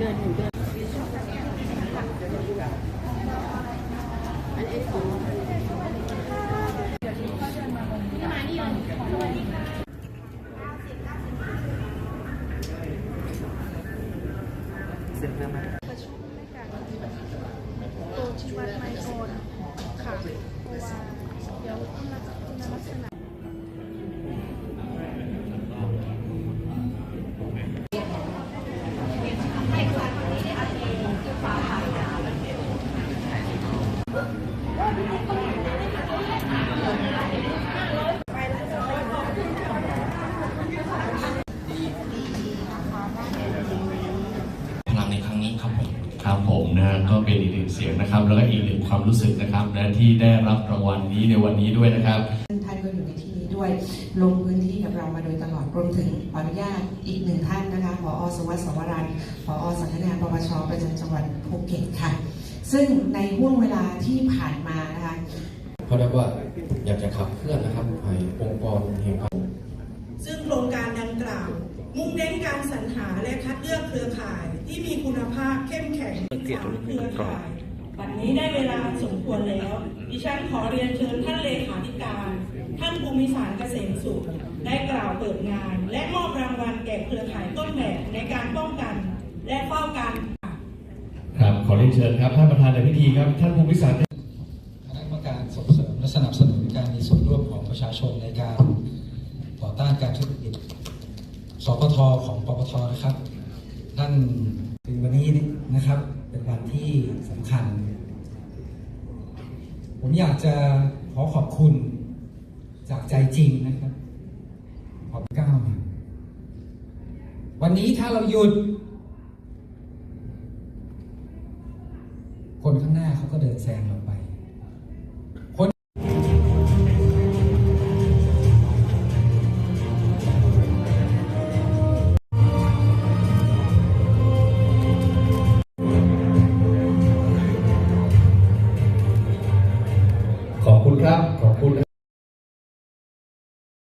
เดือนหนึ่งเดือนอัเส้วไหมประชุมด้วกันตัวชีวัดไมโครค่ะเพราะว่าเดี๋ยวคุณ นะฮะก็เป็นอีกหนึ่งเสียงนะครับ แล้วก็อีกหนึ่งความรู้สึกนะครับนะที่ได้รับรางวัลนี้ในวันนี้ด้วยนะครับ ท่านก็อยู่ในที่นี้ด้วยลงพื้นที่กับเรามาโดยตลอดรวมถึงขออนุญาตอีกหนึ่งท่านนะคะผอสุวัสดิ์สวรันผอสำนักงานปปชประจำจังหวัดภูเก็ตค่ะ ซึ่งในห่วงเวลาที่ผ่านมานะคะเพราะเรียกว่าอยากจะขับเคลื่อนนะครับให้องค์กรแห่งความซึ่งโครงการดังกล่าว มุ่งเน้นการสรรหาและคัดเลือกเครือข่าย ที่มีคุณภาพเข้มแข็งสามเครือข่ายวันนี้ได้เวลาอันสมควรแล้ว ดิฉันขอเรียนเชิญท่านเลขาธิการ ท่านภูมิสารเกษมสุขได้กล่าวเปิดงาน และมอบรางวัลแก่เครือข่ายต้นแบบในการป้องกัน และเฝ้ากันครับขอเรียนเชิญครับท่านประธานในพิธีครับ ท่านภูมิสารคณะกรรมการส่งเสริมและสนับสนุนการมีส่วนร่วมของประชาชนในการต่อต้านการทุจริตสปทของปปทนะครับ ท่านถึงวันนี้นะครับ เป็นวันที่สำคัญ ผมอยากจะขอขอบคุณจากใจจริงนะครับขอบก้าวมาวันนี้ถ้าเราหยุด คนข้างหน้าเขาก็เดินแซงเราไป ครับ ขอบคุณ